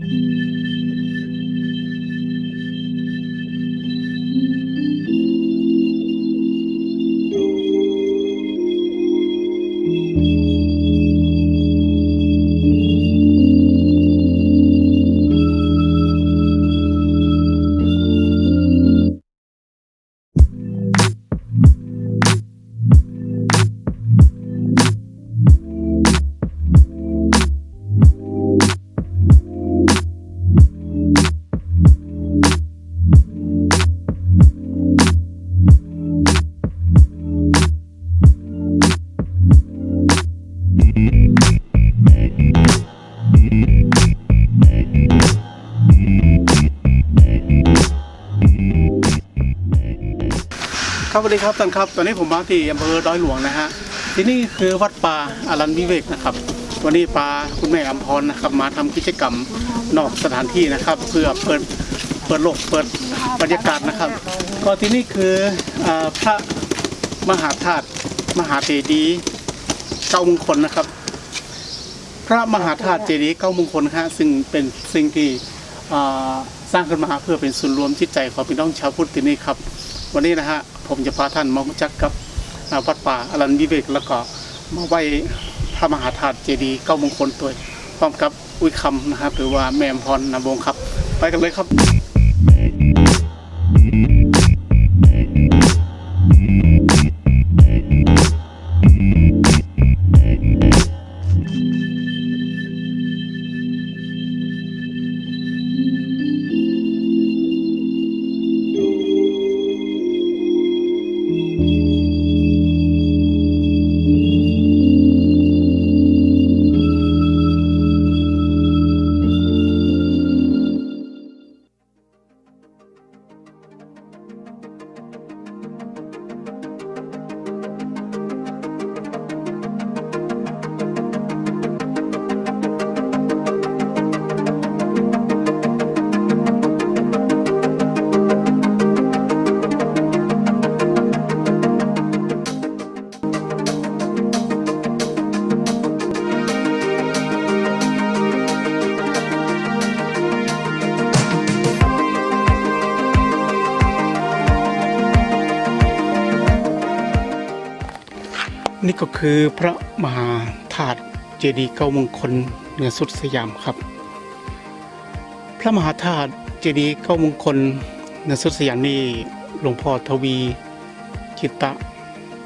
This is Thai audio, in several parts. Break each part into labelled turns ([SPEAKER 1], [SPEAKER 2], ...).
[SPEAKER 1] Thank you. ครับสวัสดีครับท่านครับ ตอนนี้ผมมาที่อำเภอดอยหลวงนะฮะ ที่นี่คือวัดป่าอารันวิเวกนะครับ วันนี้ปาคุณแม่อำพรนะครับมาทำกิจกรรมนอกสถานที่นะครับ เพื่อเปิดเปิดโลกเปิดบรรยากาศนะครับ ก็ที่นี่คืออพระมหาธาตุมหาเจดีย์เก้ามงคลนะครับ พระมหาธาตุเจดีย์เก้ามงคลนะฮะซึ่งเป็นสิ่งที่สร้างขึ้นมาเพื่อเป็นศูนย์รวมจิตใจของพี่น้องชาวพุทธที่นี่ครับ วันนี้นะฮะผมจะพาท่านมารู้จักกับวัดป่าอรันวิเวกแล้วก็มาไหว้พระมหาธาตุเจดีย์เก้ามงคลตัวพร้อมกับอุ้ยคำนะครับหรือว่าแม่อมพรนำวงครับ ไปกันเลยครับ นี่ก็คือพระมหาธาตุเจดีย์เก้ามงคลเหนือสุดสยามครับ พระมหาธาตุเจดีย์เก้ามงคลเหนือสุดสยามนี่หลวงพ่อทวีจิตตะ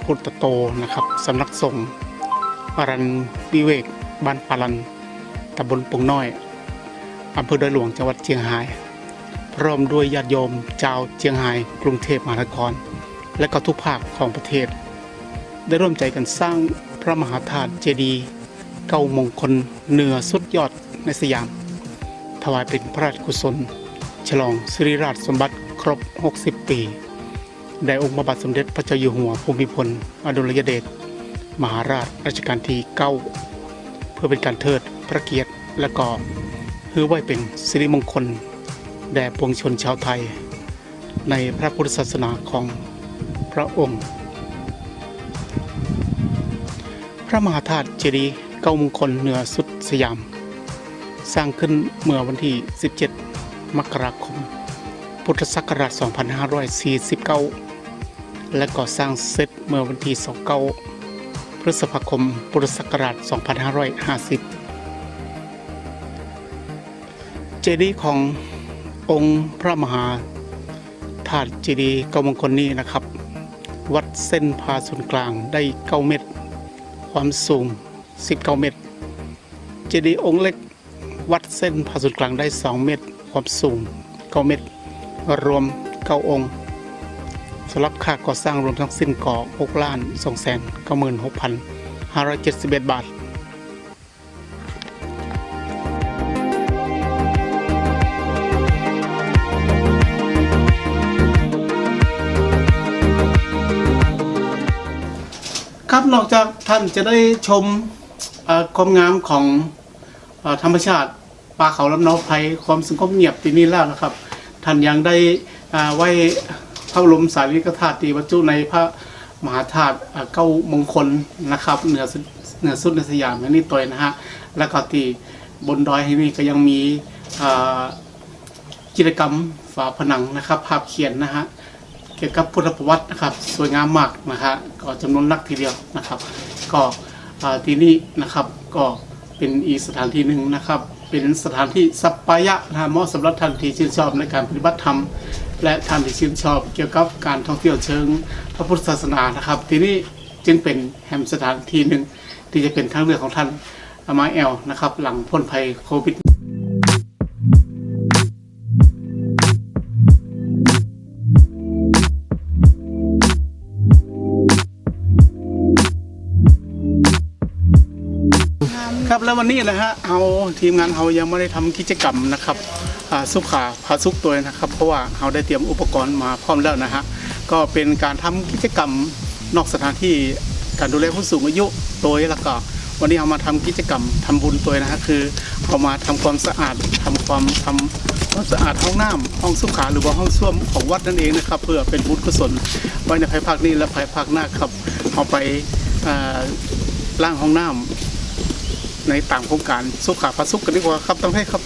[SPEAKER 1] พุทธโตนะครับสำนักสงฆ์ปารันวิเวกบ้านปารันตำบลปงน้อยอำเภอดอยหลวงจังหวัดเชียงราย พร้อมด้วยญาติโยมชาวเชียงรายกรุงเทพมหานคร และก็ทุกภาคของประเทศ ได้ร่วมใจกันสร้างพระมหาธาตุเจดีย์เก้ามงคลเหนือสุดยอดในสยาม ถวายเป็นพระราชกุศล ฉลองสิริราชสมบัติครบ 60 ปีแด่องค์พระบาทสมเด็จพระเจ้าอยู่หัวภูมิพล อดุลยเดชมหาราชรัชกาลที่9เพื่อเป็นการเทิดพระเกียรติและก็เพื่อไว้เป็นสิริมงคล แด่ปวงชนชาวไทย ในพระพุทธศาสนาของพระองค์ พระมหาธาตุเจดีย์เก้ามงคลเหนือสุดสยาม สร้างขึ้นเมื่อวันที่ 17 มกราคม พุทธศักราช 2549 และก่อสร้างเสร็จเมื่อวันที่ 29 พฤษภาคม พุทธศักราช 2550 เจดีย์ขององค์พระมหาธาตุเจดีย์เก้ามงคลนี้นะครับ วัดเส้นผ่าศูนย์กลางได้ 9 เมตร ความสูง 19 เมตร เจดีย์องค์เล็ก วัดเส้นผ่าศูนย์กลางได้ 2 เมตร ความสูง 9 เมตร รวม 9 องค์สำหรับค่าก่อสร้างรวมทั้งสิ้นก่อ6ล้าน2แสน96,571 บาท ครับนอกจากท่านจะได้ชมความงามของอธรรมชาติป่าเขาลำนาไพรความสงบเงียบที่นี่แล้วนะครับ ท่านยังได้อ่าไว้พระบรมสารีริกธาตุที่บรรจุในพระมหาธาตุเก้ามงคลนะครับเหนือสุดเหนือสุดในสยามนนี้ตัวนะฮะแล้วก็ที่บนดอยที่นี่ก็ยังมีกิจกรรมฝาผนังนะครับ ภาพเขียนนะฮะ เกี่ยวกับพุทธประวัตินะครับ สวยงามมากนะฮะก็จำนวนนักทีเดียวนะครับ ก็ที่นี่นะครับก็เป็นอีกสถานที่หนึ่งนะครับ เป็นสถานที่สัปปายะนะเหมาะสำหรับท่านที่ชื่นชอบในการปฏิบัติธรรม และท่านที่ชื่นชอบ เกี่ยวกับการท่องเที่ยวเชิงพระพุทธศาสนานะครับ ที่นี่จึงเป็นแห่งสถานที่หนึ่งที่จะเป็นทางเลือกของท่านอามาแอลนะครับ หลังพ้นภัยโควิด ครับแล้ววันนี้นะฮะเอาทีมงานเรายังไม่ได้ทำกิจกรรมนะครับสุขาพาสุกตัวนะครับ เพราะว่าเราได้เตรียมอุปกรณ์มาพร้อมแล้วนะฮะก็เป็นการทำกิจกรรมนอกสถานที่การดูแลผู้สูงอายุตัวแล้วก็วันนี้เอามาทำกิจกรรมทำบุญตัวนะฮะคือเอามาทำความสะอาดทำความทำความสะอาดห้องน้ำห้องสุขาหรือว่าห้องส้วมของวัดนั่นเองนะครับ เพื่อเป็นบุญกุศลไว้ในภายภาคนี้และภายภาคหน้าครับเอาไปล่างห้องน้ำ ในต่างโครงการสุขาพัสุขกันดีกว่าครับต้องให้ครับ